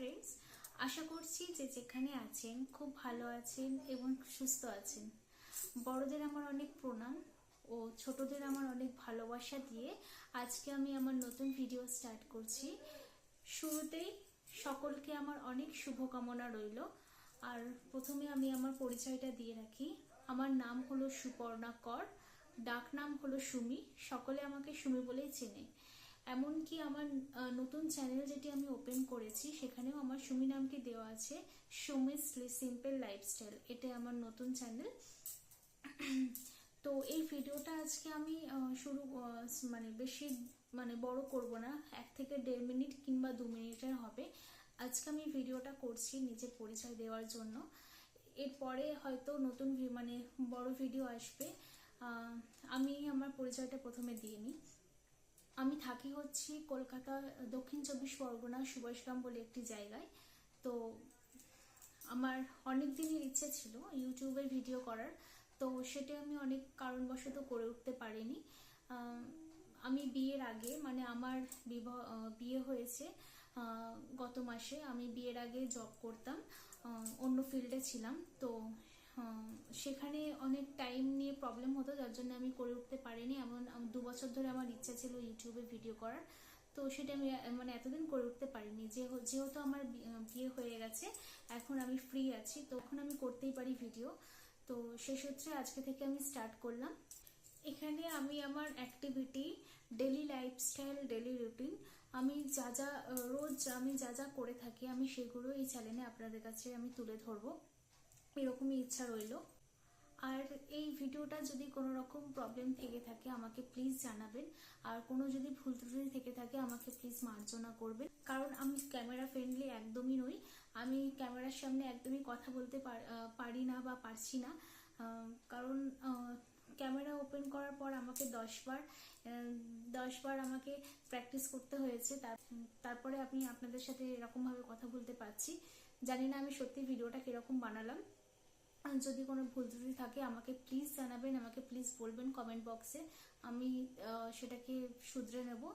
Friends আশা করছি যে যেখানে আছেন, খুব ভালো আছেন এবং সুস্থ আছেন। বড়দের আমার অনেক প্রণাম ও ছোটদের আমার অনেক ভালোবাসা দিয়ে আজকে আমি আমার নতুন ভিডিও স্টার্ট করছি। শুরুতেই সকলকে আমার অনেক শুভকামনা রইল। আর প্রথমে আমি আমার পরিচয়টা দিয়ে রাখি। আমার নাম হলো সুপর্ণা কর, ডাক নাম হলো সুমি। সকলে আমাকে সুমি বলেই চেনে। এমনকি আমার নতুন চ্যানেল যেটি আমি ওপেন করেছি, সেখানেও আমার সুমি নামটি দেওয়া আছে, সুমিস সিম্পল লাইফস্টাইল এটা আমার নতুন চ্যানেল তো এই ভিডিওটা আজকে আমি শুরু মানে বেশি মানে বড় করব না, এক থেকে দেড় মিনিট কিংবা দু মিনিটের হবে। আজকে আমি ভিডিওটা করছি নিজের পরিচয় দেওয়ার জন্য। এরপরে হয়তো নতুন মানে বড় ভিডিও আসবে। আমি আমার পরিচয়টা প্রথমে দিয়ে নিই। আমি থাকি হচ্ছি কলকাতা, দক্ষিণ চব্বিশ পরগনা, সুভাষগ্রাম বলে একটি জায়গায়। তো আমার অনেক দিনের ইচ্ছে ছিল ইউটিউবে ভিডিও করার। তো সেটা আমি অনেক কারণবশত করে উঠতে পারিনি। আমি বিয়ের আগে মানে আমার বিবাহ বিয়ে হয়েছে গত মাসে আমি বিয়ের আগে জব করতাম অন্য ফিল্ডে ছিলাম। তো সেখানে অনেক টাইম নিয়ে প্রবলেম হতো, যার জন্য আমি করে উঠতে পারিনি। এমন দু বছর ধরে আমার ইচ্ছা ছিল ইউটিউবে ভিডিও করার। তো সেটা আমি মানে এতদিন করে উঠতে পারিনি। যেহেতু আমার বিয়ে হয়ে গেছে, এখন আমি ফ্রি আছি, তো এখন আমি করতেই পারি ভিডিও তো সে সূত্রে আজকে থেকে আমি স্টার্ট করলাম। এখানে আমি আমার activity daily lifestyle daily routine আমি যা যা রোজ আমি যা যা করে থাকি, আমি সেগুলো এই চ্যানেলে আপনাদের কাছে আমি তুলে ধরবো। এরকমই ইচ্ছা রইল। আর এই ভিডিওটা যদি কোনো রকম প্রবলেম থেকে থাকে, আমাকে প্লিজ জানাবেন। আর কোনো যদি ভুল ত্রুটি থেকে থাকে, আমাকে প্লিজ মার্জনা করবেন। কারণ আমি ক্যামেরা ফ্রেন্ডলি একদমই নই। আমি ক্যামেরার সামনে একদমই কথা বলতে পার- না বা পারছি না। কারণ ক্যামেরা ওপেন করার পর আমাকে দশবার দশবার আমাকে প্র্যাকটিস করতে হয়েছে। তার- তারপরে আমি আপনাদের সাথে এরকমভাবে কথা বলতে পারছি। জানি না আমি সত্যি ভিডিওটা কীরকম বানালাম। যদি কোনো ভুল ত্রুটি থাকে, আমাকে প্লিজ জানাবেন, আমাকে প্লিজ বলবেন কমেন্ট বক্সে আমি সেটাকে শুধরে নেব।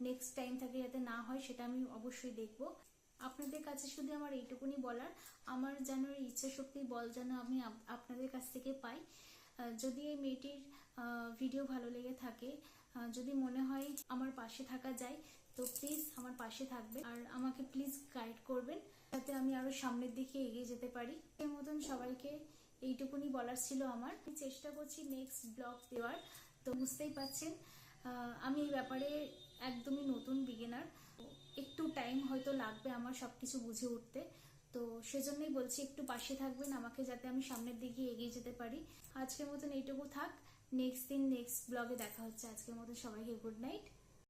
নেক্সট টাইম থেকে যাতে না হয়, সেটা আমি অবশ্যই দেখব। আপনাদের কাছে শুধু আমার এইটুকুনি বলার। আমার যেন ইচ্ছা শক্তি বল যেন আমি আপ- আপনাদের কাছ থেকে পাই। যদি এই মেয়েটির ভিডিও ভালো লেগে থাকে যদি মনে হয় আমার পাশে থাকা যায়, তো প্লিজ আমার পাশে থাকবে আর আমাকে প্লিজ গাইড করবেন যাতে আমি আরও সামনের দিকে এগিয়ে যেতে পারি। এর মতন সবাইকে এইটুকুনি বলার ছিল আমার। আমি চেষ্টা করছি নেক্সট ব্লগ দেওয়ার। তো বুঝতেই পাচ্ছেন আমি এই ব্যাপারে একদমই নতুন বিগিনার একটু টাইম হয়তো লাগবে আমার সবকিছু বুঝে উঠতে। তো সেজন্যই বলছি একটু পাশে থাকবেন, আমাকে যাতে আমি সামনের দিকে এগিয়ে যেতে পারি। আজকের মতন এইটুকু থাক। নেক্সট দিন নেক্সট ব্লগে দেখা হচ্ছে আজকের মতো সবাইকে গুড নাইট